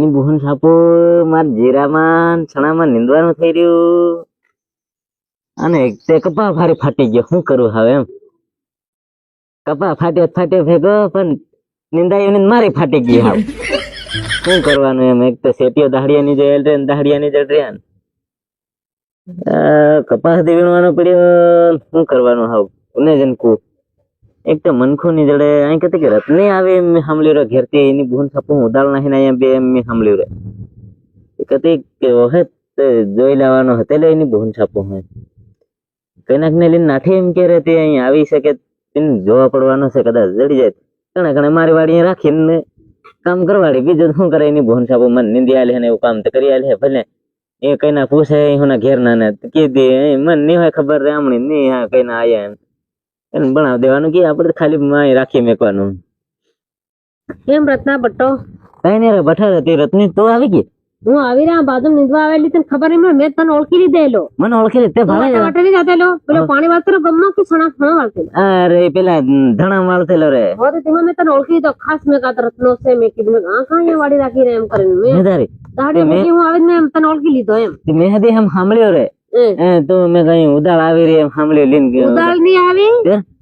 એની બુહન સાપો માર જીરામાં ને ચણામાં નીંદવાનું થઈ રહ્યું. અને તે કપા ભારે ફાટી ગયો. શું કરું હવે એમ? કપા ફાટ્યો ફાટ્યો ભેગો, પણ નિંદાયું ને મારે ફાટી ગયો હાવ. શું કરવાનું એમ? એક તો શેટીઓ દાહડિયાની જે એલ ને દાહડિયાની જે ટ્રેન કપાસ વીણવાનો પડ્યો શું કરવાનું હાવ? કોને જનકું? એક તો મનખું ની જડે અહીં કહેતી કે રત્ને આવે એમ સાંભળ્યું રે, ઘેરથી એની બુન છાપું ઉદાલ નાખીને અહીંયા બે એમ મેં સાંભળ્યું રે. એ કહેતી કે હે જોઈ લેવાનો હતો લે એની બુન છાપું હે. કઈનાક ને લઈને નાઠી એમ કે રહેતી અહીં આવી શકે તેને જોવા પડવાનો છે, કદાચ જડી જાય. કણે કણે મારી વાડી રાખીને કામ કરવાડી. બીજું શું કરે એની બુન છાપું? મને નિંદી આલે ને એવું કામ તો કરી આલે ભલે. એ કઈ ના પૂછે, એના ઘેર ના. ને કીધી મને નહીં હોય ખબર રે આમણી નહીં કઈ ના આયા એમ. એને ભણાવ દેવાનું કે આપણે ખાલી માય રાખી મેકવાનું. કેમ રત્ના બટ્ટો કઈ નહીં ભઠા હતી રત્ની તો આવી ગઈ. હું આવી રહ્યા બાજુ નીંદવા આવેલી તને ખબર નહીં મેં તને ઓળખી લીધેલો મને ઓળખી લીધે ભાવે વાટે નહીં જાતેલો પેલો પાણી વાળતેલો ગમમાં કે છણા છણા વાળતેલો. અરે પેલા ધણા વાળતેલો રે. હવે તેમાં મેં તને ઓળખી લીધો ખાસ મેં કાત રત્નો છે મેં કીધું મેં આ કાંઈ વાડી રાખી રહ્યા એમ કરીને મેં. મેધારી દાડે મેં- હું આવીને મેં તને ઓળખી લીધો એમ. તે મેં હદી એમ સાંભળ્યો રે. તો મેં કઈ ઉદાળ આવી રહી એમ સાંભળ્યું લીન ઉદાળ નહીં આવી?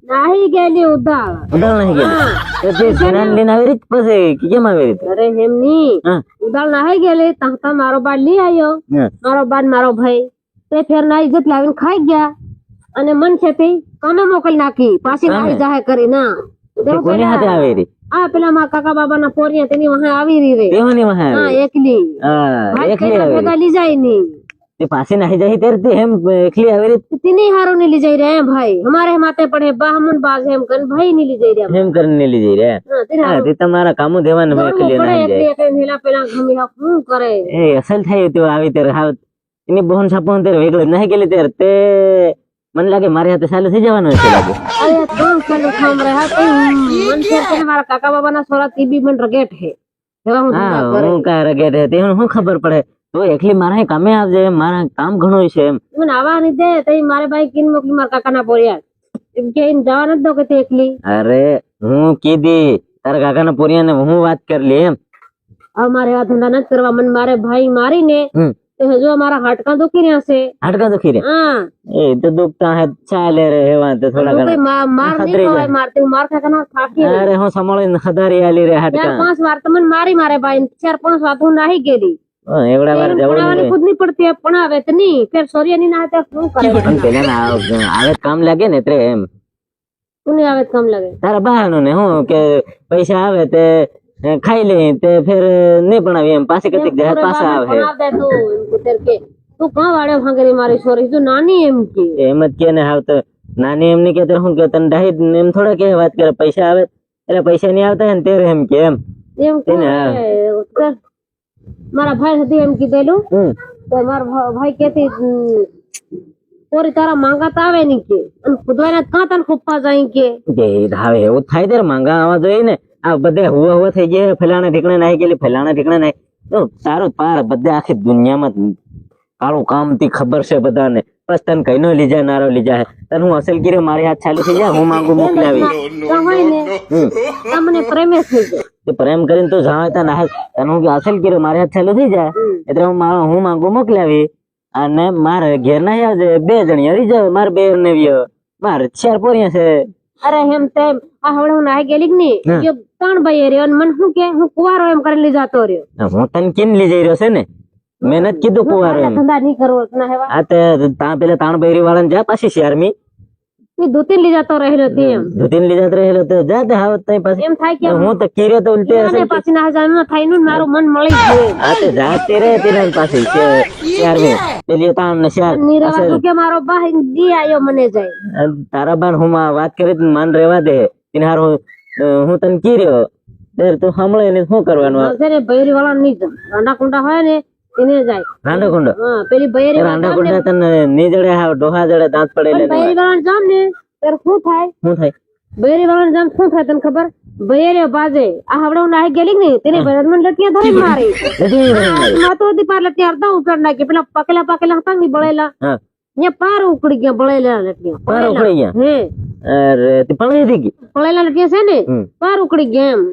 નાહી ગયેલી ઉદાળ ઉદાળ નહીં ગયેલી તો તે સિનાન લઈને આવી રીત પછી કે કેમ આવી રીત અરે એમ ની ઉદાળ નાહી ગયેલી તાહતા મારો બાર લઈ આવ્યો. મારો બાર મારો ભાઈ તે ફેર ના ઇજ્જત લાવીને ખાઈ ગયા અને મન છે તે કામે મોકલી નાખી પાછી નાહી જાહે કરી ના કોની હાથે આવી રહી આ પેલા મારા કાકા બાબા ના પોરિયા તેની વહા આવી રહી રે તેઓની વહા હા એકલી હા એકલી ભેગા લઈ જાય ની તે પાછી નાહી જાય ત્યારે તે એમ એકલી આવી રીત तिनी हारो ने ली जाई रहे हैं भाई हमारे माथे पड़े बाहमन बाज है हम कन भाई नहीं ली जाई रहे એમ કરીને લઈ જઈ રહ્યા हां तिनी હા તે તમારા કામો દેવાનું હોય हारो એકલી पड़े નાહી જાય एक एक हेला पेला घमी हा हूं करे એ અસલ થાય તો આવી ત્યારે હાવ એની બહન છાપો ત્યારે વેગળ નહીં ગયેલી ત્યારે તે મને લાગે મારી હાથે ચાલુ થઈ જવાનું હશે લાગે अरे कौन सा खाम रहा तो मन से के हमारा काका बाबा ना सोरा तीबी मन रगेट है हेवा हूं હા धंधा करे હું કા રગે રહે તે શું ખબર પડે તો એકલી મારા કામે આવજે મારા કામ ઘણું છે. એમ મને આવા નહીં દે તઈ મારે ભાઈ કિન મોકલી મારા કાકાના પોરિયા. કે ઇન જવા ન દો કે તે એકલી. અરે હું કીધી તારા કાકાના પોરિયાને હું વાત કરી લે એમ. આ મારે આ ધંધા નથી કરવા. મન મારે ભાઈ મારીને તો હજુ મારા હાડકા દુખી રહ્યા છે. હાડકા દુખી રહ્યા? હા. એ તો દુખતા હે ચાલે રે હેવા તો થોડા ઘણા. માર નહીં હોય મારતી માર કાકાના ફાકી અરે હું સંભાળીને હદારી આલી રે હાડકા. ચાર પાંચ વાર તમને મારી મારે ભાઈ ચાર પાંચ વાર હું નાહી ગેલી એવડા વાર જવું ભણાવવાની ખુદની પડતી હોય, ભણાવે તો નહીં? ફેર સૂર્યની ના તો શું કરે? પણ પેલા ના આવે કામ લાગે ને તે એમ. કોને આવે તો કમ લાગે? તારા બહાનું ને હું કે પૈસા આવે તે અ, ખાઈ લે તે ફેર નહીં પણ આવે એમ પાછી કતિક જાય પાછા આવે ભણાવ દે તું એમ કુતર કે તું કાં વાડે ભાંગરી મારી છોરી તું નાની એમ કે. એમ જ કે ને હાવ તો નાની એમ ની કે હું કે તને ડાહી એમ થોડા કે વાત કરે પૈસા આવે. એટલે પૈસા નહીં આવતા હોય ને ત્યારે એમ કે એમ. એમ કે તેને હા. કર. મારા ભાઈ હતી એમ કીધેલું તો મારા ભાઈ કેતી પોરી તારા માંગા તો આવે નહીં કે. અને ખુદવાના કાં તને ખુપ્પા જાય કે? હવે એવું થાય ત્યારે માંગા આવવા જોઈએ ને. આ બધે હુવા હુવા થઈ ગયા ફલાણા ઠીકણે નાઈ ગયેલી ફલાણા ઠીકણે નાઈ તો તારો પાર બધે આખી દુનિયામાં કાળું કામથી ખબર છે બધાને. બસ તને કઈ નો લીજા નારો લીજા હે. તને હું અસલ કીરે મારી હાથ ચાલુ થઈ જાય હું માંગુ મોકલાવી. ને તમને પ્રેમે થઈ જાય. પ્રેમ કરીને તો જાવ ત્યાં નાહે તને હું અસલ કીરે મારી હાથ ચાલુ થઈ જાય. એટલે હું મારો હું માંગુ મોકલાવી. અને મારે ઘેર ના આવજે બે જણી હરી જાવ મારે બે ને વ્યો મારે ચાર પોરિયા છે. અરે એમ તેમ આ હવડે હું કે હા. નહીં ત્રણ ભાઈ રહ્યો અને મને શું કે હું કુવારો એમ કરીને લઈ જતો રહ્યો હું તને કેમ લઈ જઈ રહ્યો છે ને? મેં નથી કીધું કુવારો એમ. ધંધા નહીં કરવો ના હેવા. આ તે તા પેલા તાણ બૈરી વાળાને જા પાછી શેરમી. એ ધોતી લઈ જતો રહેલો તેમ ધોતીને લઈ જતો રહેલો તો. જા તે તઈ પાછી. એમ થાય કે હું તો કીર્યો તો ઉલટે હશે. પાછી ના જાય એમાં થાયનું મારું મન મળી ગયું આ તે જા તે રે પાછી શેરમી. પેલી તાણ ને શેર. નીરવા કે મારો ભાઈ જી આયો મને જાય. તારા બાર હું માં વાત કરી મન રહેવા દે. તેને હાર હું તને કીર્યો. તું સાંભળે ને શું કરવાનું ભૈરી વાળા નહીં રંડા કુંડા હોય ને તેને જાય રાંડો કુંડો હા પેલી બૈરી રાંડા કુંડા તને ની જડે હાવ ડોહા જડે દાંત પડે એટલે બૈરી વાળા જામ ને ત્યારે શું થાય શું થાય બૈરી વાળા જામ શું થાય તને ખબર બૈરે બાજે આ હવડે હું નાહી ગયેલી કે નહીં તેને બૈરન મને લટિયા ધરી મારી નથી રહી માતો હતી પાર લટિયા અડધા ઉકળ નાખી પેલા પકેલા પકેલા હતા ને બળેલા હા ને પાર ઉકળી ગયા બળેલા લટિયા પાર ઉખડી ગયા હે અરે તે પડી હતી ગઈ બળેલા લટિયા છે ને હમ. પાર ઉકળી ગયા એમ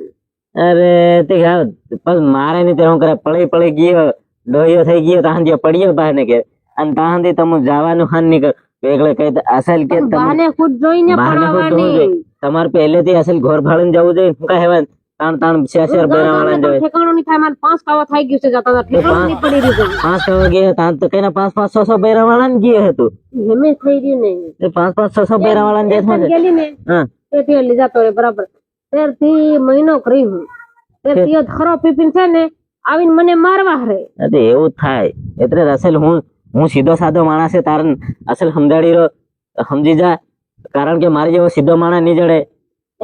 અરે તે હા પણ મારે નહીં તે હું કરે પડી પડી ગયો ડોહ્યો થઈ ગયો તાહન જે પડ્યો બહાર ને કે અને તાહનથી તમે જવાનું હાન નીકળ. એટલે કઈ અસલ કે બહાને ખુદ જોઈને પડાવવાની તમારે પહેલેથી અસલ ઘર ભાડું જવું જોઈએ. શું કાંઈ હેવાન તાણ તાણ શેર શેર જોઈએ ઠેકાણું નહીં થાય. મારે પાંચ કાવા થઈ ગયું છે જતા જતા. ઠેકાણું નહીં પડી રહ્યું પાંચ કાવા ગયા તાણ તો કઈના પાંચ પાંચ છ છ બેરા વાળા ને ગયે હતું. હેમે થઈ રહ્યું નહીં પાંચ પાંચ છ છ બેરા વાળા ને એકદમ ગયેલી ને હા. તેથી લઈ જતો રે બરાબર. ત્યારથી મહિનો કરી હું. ત્યારથી ખરો પીપીન છે ને આવીને મને મારવા હરે. અરે એવું થાય. એટલે અસલ હું હું સીધો સાધો માણસ છે તારે અસલ સમજાડી રહ્યો. સમજી જા. કારણ કે મારી જેવો સીધો માણસ નહીં જડે.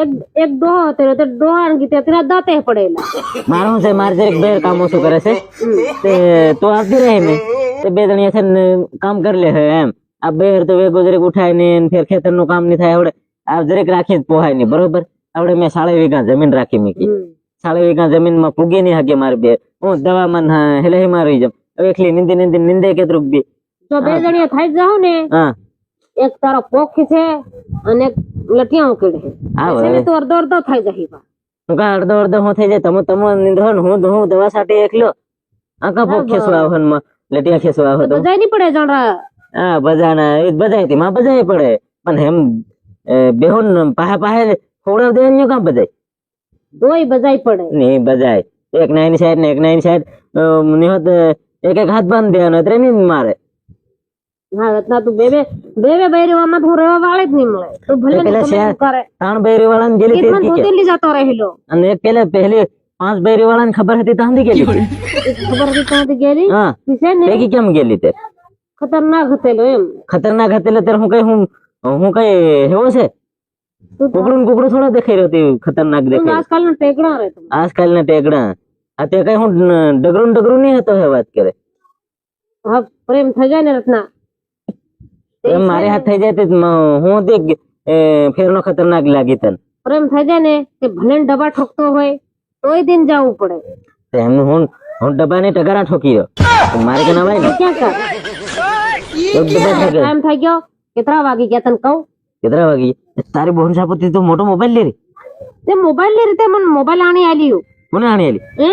એક એક ડોહો હતો તે ડોહાણ ગીતે તેના દાંતે પડેલા. મારું છે મારે જરીક બેર કામ ઓછું કરે છે? તે તો આવતી રહે મેં તે બે જણી છે ને કામ કરી લે છે એમ. આ બેર તો વેગો જરીક ઉઠાય ને ફેર ખેતરનું કામ નહીં થાય. આવડે આ જરીક રાખી જ પોહાય નહીં બરોબર? આવડે મેં સાડા વીઘા જમીન રાખી મૂકી. સાડા વીઘા જમીનમાં પૂગી નહીં હકે મારે બે. હું દવામાં હેલે માં રહી જામ હવે એકલી નિંદી નિંદી નિંદે કેટલુંક બી. તો બે જણીએ થઈ જાવ ને? હા. એક તારો પોખ છે અને એક લટિયા ઉકેડે છે. ને તો અડધો અડધો થઈ જાય બા. કા અડધો અડધો હું થઈ જાય? તમે તમે નિંદો ને હું હું દવા સાટી એકલો. આખા પોક ખેસવા આવો ને માં. લટિયા ખેસવા આવો તો બજાય નહીં પડે જણરા. હા બજાના એ બજાય તી માં બજાય પડે. પણ એમ બેહોન પાહે પાહે ખોડાવ દે ને કામ બજાય દોય બજાય પડે. નહીં બજાય એક નાઈની સાઈડ ને એક નાઈની સાઈડ નિહત એક એક હાથ બાંધ દેવાનો નહીં મારે. હા રત્ના તું બે બે બે બે બૈરીવામાં તું રહેવા વાળી જ નહીં મળે. તું ભલે પેલા શેર- ત્રણ બેરી વાળા ને ગેલી કિસ્મત તેરકી જતો રહેલો. અને એક પેલે પહેલી પાંચ બૈરી વાળા ને ખબર હતી તાંધી ગેલી ખબર હતી ત્યાંથી હા. ભેગી કેમ ગેલી તે? ખતરનાક હતેલો એમ. ખતરનાક હતેલો ત્યારે હું કઈ હું હું કઈ હેવો છે? તું તો- કુકડું ને કુકડું થોડો દેખાઈ રહ્યો હતી ખતરનાક તું દેખાય આજકાલ નો ટેકડા રહે તમે આજકાલ ના ટેકડા. આ તે કઈ હું ડગરું ને ડગરું નહીં હતો હે વાત કરે. હા પ્રેમ થઈ જાય ને રત્ના એમ મારે હાથ થઈ જાય તો મ- હું તે એ, ફેરનો ખતરનાક લાગી તને. પ્રેમ થઈ જાય ને તે ભલે ને ડબ્બા ઠોકતો હોય તોય દિન જવું પડે. તો એમ હું હું ડબ્બાને ટગારા ઠોકી રહ્યો. તો મારે કે નવાય ને. ક્યાં કર એક ડબ્બા ઠોકે ટાઈમ થઈ ગયો કેટલા વાગી ગયા તને કહું? બોન સાપોતી તો મોટો મોબાઈલ લે રી. તે મોબાઈલની રીતે મને મોબાઈલ આણી આલ્યું મને આણી આલી? હે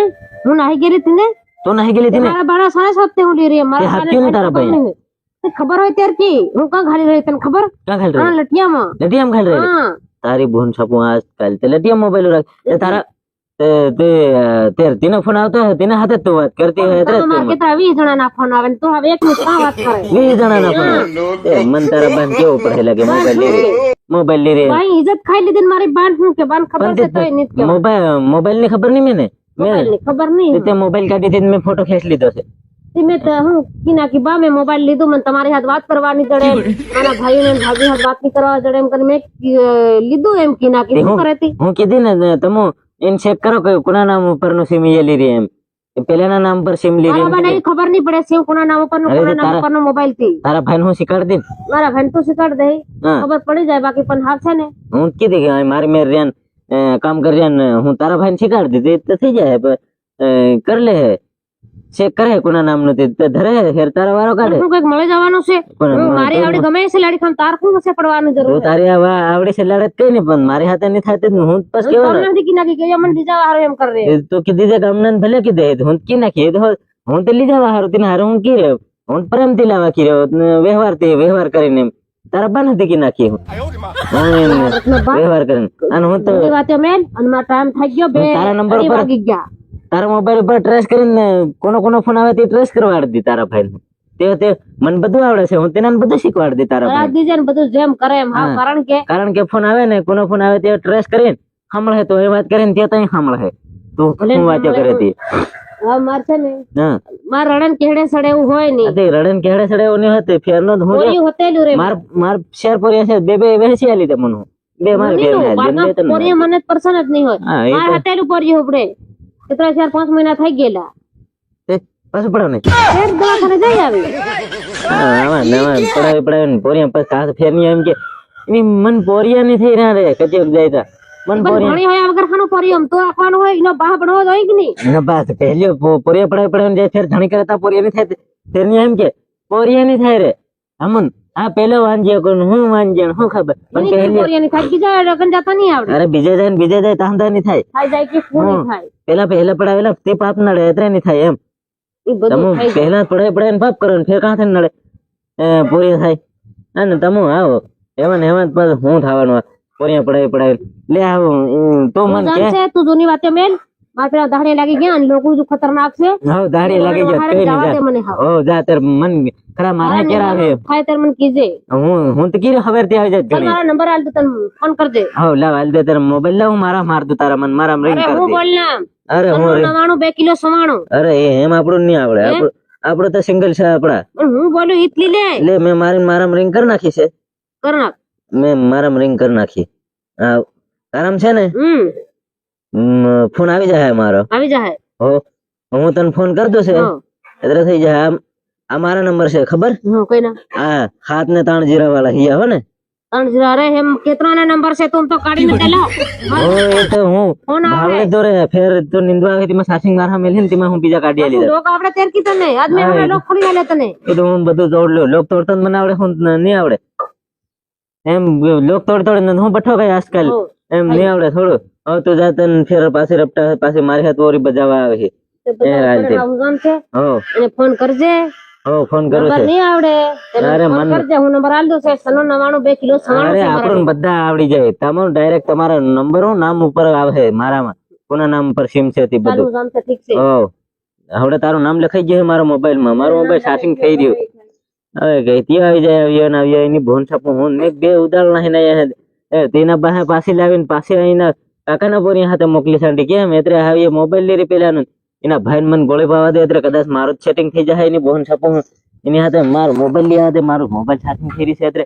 હું નાહી ગેલી હતી ને? તો નહીં ગેલી હતી ને? મારા બાળા સાડા સાત હું લે રે મારા તે હાથ બાને ક્યું ને તારા ભાઈ. તે ખબર હોય ત્યાર કી હું કા ખાલી રહી તને ખબર? ક્યાં ખાલી હા રહી લટિયામાં. લટિયામ ખાલી રહી? તારી બોન આજ કાલ તે લટિયામ મોબાઈલ રાખ. તારા તે તે તે તેનો ફોન આવતો હોય તેના હાથે જ તું વાત કરતી હોય એટલે જ તમારા તું કેટલા વીસ જણા ના ફોન આવે ને તું હવે એક મિનિટ કાં વાત કરે? વીસ જણા ના ફોન એ મન તારા બાન કેવું પડે લાગે મોબાઈલ લઈ રહી મોબાઈલ લઈ રહી ભાઈ ઇજ્જત ખાઈ લીધી ને મારી બાન શું કે બાન ખબર પણ છે તે તોય નથી કહેવાય. મોબાઈલ મોબાઈલની ખબર નહીં મેં ને મોબાઈલની ખબર નહીં. તે મોબાઈલ કાઢી હતી મેં ફોટો ખેંચ લીધો છે. તે મેં તો હું કીના કી બા મેં મોબાઈલ લીધું મને તમારી હાથ વાત કરવાની જડે મારા ભાઈઓ ને ભાભી હાથ વાત નહીં કરવા જડે એમ કરીને મેં કી- લીધું એમ કીના કી. શું કરે તી? હું કીધી ને તમે એમ ચેક કરો કે કોના નામ ઉપરનું સિમ એ લીધી એમ. કે પેલાના નામ પર સિમ લીધી મારા એવી ખબર નહીં પડે છે કોના નામ ઉપર અરે કોના નામ તારા- ઉપર મોબાઈલથી. તારા ભાઈ હું શીખવાડી દે મારા ભાઈ તો શીખવાડ દે. ખબર પડી જાય બાકી પણ હાથ છે ને. હું કીધી કે મારી મેર રેન કામ કરી હું તારા ભાઈ શીખવાડી દીધી તો થઈ જાય કર લે ચેક કરે કોના નામનું તે ધરે હેર તારા વારો કાઢે. કંઈક મળી જવાનું છે. મારી આવડી ગમે છે લાડી ખામ તાર શું છે પડવાનું જરૂર તું તારી આવા આવડી છે લાડત કઈ નહીં પણ મારી હાથે નહીં થાય તો હું બસ હું કેવાનો નથી કી કે મને દીજા વારો એમ કરે તો કીધી છે ગામના ભલે કીધે હું કી નાખી તો હું તો લીધા હારું તને હારું હું કી રહ્યો? હું પ્રેમથી લાવા કી રહ્યો? વ્યવહાર તે વ્યવહાર કરીને એમ. તારા બા નથી કી નાખી હું? વ્યવહાર કરીને. અને હું તો વાતે મેન અને મારા ટાઈમ થઈ ગયો બે તારા નંબર પર- ગયા. તારા મોબાઈલ ઉપર ટ્રેસ કરીને કોનો કોનો ફોન આવે તે ટ્રેસ કરવાડી દી તારા ભાઈ તે તે મને બધું આવડે છે હું તેને બધું શીખવાડી દી તારા ભાઈ દીજે ને બધું જેમ કરે એમ હા. કારણ કે કારણ કે ફોન આવે ને કોનો ફોન આવે તે ટ્રેસ કરીને સાંભળે તો એ વાત કરીને તે તઈ સાંભળે. તું શું વાતો કરે તી? માર છે ને માર રડન કેડે સડે એવું હોય નહીં. તે રડન કેહડે સડે એવું નહીં હતું ફેરનો જ હું જો- પોરિયું રે. માર માર શેર પર છે બે બે વેચી આલી તે મને. બે માર ઘેર મમ્મીનું, ના બારના બે મને જ જ નહીં હોય. માર હતેલું પોરિયું ઉપડે. કેટલા ચાર પાંચ મહિના થઈ ગયેલા. પાછું પડો નહીં. ફેર દવાખાને જઈ આવી. આમાં નવા પડાવી પડાવી ને પોરિયા પછી હાથ ફેરની એમ કે એની મન પોરિયા ની થઈ રહ્યા રે કચેક જાય તા. મન પોરિયા. ભણી હોય વગર ખાનું પોરિયું તો રાખવાનું હોય એનો બાહ ભણવો હોય કે નહીં? ના બસ પહેલી પોરિયા પડાવી પડાવી જાય ફેર ધણી કરતા પોરિયા ની થાય ફેરની એમ કે પોરિયા ની થાય રે. અમન હા પેલો વાંજ્યો કોણ હું વાંજ્યો હું ખબર? પણ પહેલી છોકરીઓની થાય બીજા રકન જાતા નહીં આવડે. અરે બીજે જાય ને બીજે જાય તાંધા નહીં થાય. થાય જાય કે નહીં થાય? પેલા પહેલા પડાવેલા તે પાપ નડે એટલે નહીં થાય એમ. તમે પહેલા પડાય પડાય ને પાપ કરો ને ફેર કાંઠે નડે? પૂરી થાય. અને તમે આવો. એમાં ને એમાં પાછું હું થવાનું પોરિયા પડાય પડાય લે આવો તો મને કે. તું જૂની વાતે મેલ. મારે પેલા દાડે લાગી ગયા લોકો જો ખતરનાક છે. હા દાડે લાગી ગયા કઈ મને હા ઓ જા તાર મન ખરા મારા કેરા આવે થાય ત્યારે મન કીજે. હું હું તો કીરે ખબરથી આવી જાય ઘણી. મારો નંબર આલ તો તને ફોન કરજે. હા લાવ આલ દે તારા મોબાઈલ લાવ મારા માર દો તારા મન મારા રિંગ કર હું દે. બોલ ના. અરે હું નવાણું બે કિલો સવાણું. અરે એમ આપણું નહીં આવડે. આપણું તો સિંગલ છે આપડા. હું બોલું ઈટલી લે. લે મેં મારી મારા રિંગ કરી નાખી છે. કર નાખ. મેં મારા રિંગ કરી નાખી. હા આરામ છે ને? હમ. ફોન આવી જાય મારો. આવી જાય હો હું તને ફોન કરતો છે. એટલે થઈ જાય આમ આ મારા નંબર છે ખબર? હા કોઈ ના. હા હાથ ને ત્રણ જીરા વાળા હિયા હો ને? ત્રણ જીરો અરે એમ કેટલાના નંબર છે તું તો કાઢી ને હો ઓ તો હું ફોન આવે. તો રે ફેર તો નિંદવા આવી તેમાં સાસિંગ મારા મેલી ને તેમાં હું બીજા કાઢી આલી લોક આપણે તેર કી તને આજ મે હમણાં લોક ખોલી આલે તને. એ તો હું બધું જોડ લ્યો લોક તોડતો મને આવડે હું નહીં આવડે. એમ લોક તોડ તોડ ને હું બઠો ગઈ આજકાલ. એમ નહીં આવડે થોડું. હવે તો જાતન ફેર પાસે રપટા પાસે મારી હાથ ઓરી બજાવવા આવે છે. એ છે? હો. અને ફોન કરજે. હો ફોન કરો છે. નહીં આવડે. અરે મન- કરજે હું નંબર આલ દઉં છે સનો નવાણું બે કિલો સવાણું અરે આપણને બધા આવડી જાય. તમારો ડાયરેક્ટ તમારા નંબર હું નામ ઉપર આવે મારામાં. કોના નામ પર સિમ છે તે બધું. ચાલુ છે ઠીક છે. હો. હવે તારું નામ લખાઈ ગયું છે મારા મોબાઈલમાં મારો મોબાઈલ ચાર્જિંગ થઈ રહ્યું. હવે કઈ ત્યાં આવી જાય આવ્યો ને આવ્યો એની ભોન છાપું. હું મેં બે ઉદાહરણ ને એ તેના પાસે પાછી લાવીને પાછી અહીંના કાકાના પોરી હાથે મોકલી સાંડી કેમ એટલે આવી મોબાઈલ લઈ પેલાનું. એના ભાઈ મને ગોળી પાવા દે એટલે કદાચ મારું સેટિંગ થઈ જાય એની ભોન છાપું એની હાથે મારો મોબાઈલ લઈ હાથે મારો મોબાઈલ સાથે ફેરી છે એટલે